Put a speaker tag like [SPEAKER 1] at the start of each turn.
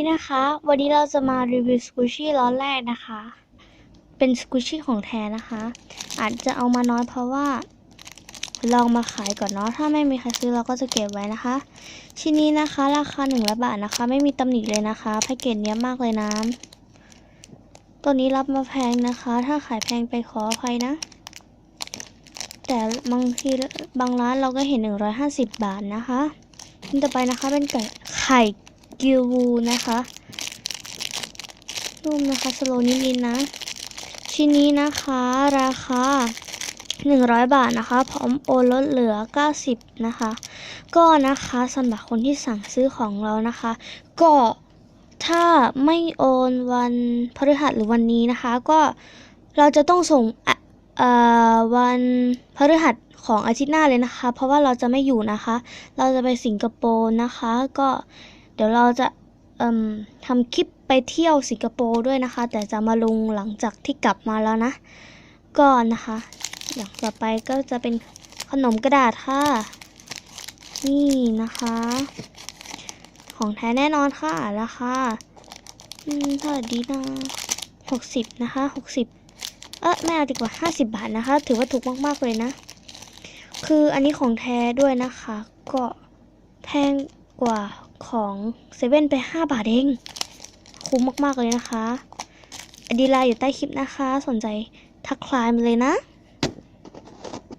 [SPEAKER 1] ดีนะคะ วันนี้เราจะมารีวิวสกูชี่ร้อนแรกนะคะ เป็นสกูชี่ของแท้นะคะ อาจจะเอามาน้อยเพราะว่า ลองมาขายก่อนเนาะ ถ้าไม่มีใครซื้อเราก็จะเก็บไว้นะคะ ชิ้นนี้นะคะราคา100บาทนะคะ ไม่มีตำหนิเลยนะคะแพ็กเกจเนี้ยมากเลยนะ ตัวนี้รับมาแพงนะคะ ถ้าขายแพงไปขออภัยนะ แต่บางทีบางร้านเราก็เห็น150บาทนะคะต่อไปนะคะเป็นไก่ไข่ กิววูนะคะนุ่มนะคะสโลว์นิดๆนะ ชิ้นนี้นะคะราคา 100 บาทนะคะ พร้อมโอนลดเหลือ 90 นะคะ ก็นะคะสำหรับคนที่สั่งซื้อของเรานะคะ ก็ถ้าไม่โอนวันพฤหัสหรือวันนี้นะคะ ก็เราจะต้องส่งวันพฤหัสของอาทิตย์หน้าเลยนะคะ เพราะว่าเราจะไม่อยู่นะคะ เราจะไปสิงคโปร์นะคะ ก็ ดี๋ยวเราจะทำคลิปไปเที่ยวสิงคโปร์ด้วยนะคะ แต่จะมาลงหลังจากที่กลับมาแล้วนะก็นะคะ อย่างต่อไปก็จะเป็นขนมกระดาษค่ะ นี่นะคะ ของแท้แน่นอนค่ะราคาอืมเท่าไหร่ดีนะหกสิบนะคะหกสิบเออไม่เอาดีกว่าห้าสิบบาทนะคะ ถือว่าถูกมากๆเลยนะ คืออันนี้ของแท้ด้วยนะคะ ก็แพงกว่า ของเซเว่นไปห้าบาทเอง คุ้มมาก ๆ เลยนะคะอดีไลน์อยู่ใต้คลิปนะคะ สนใจทักคลายมาเลยนะ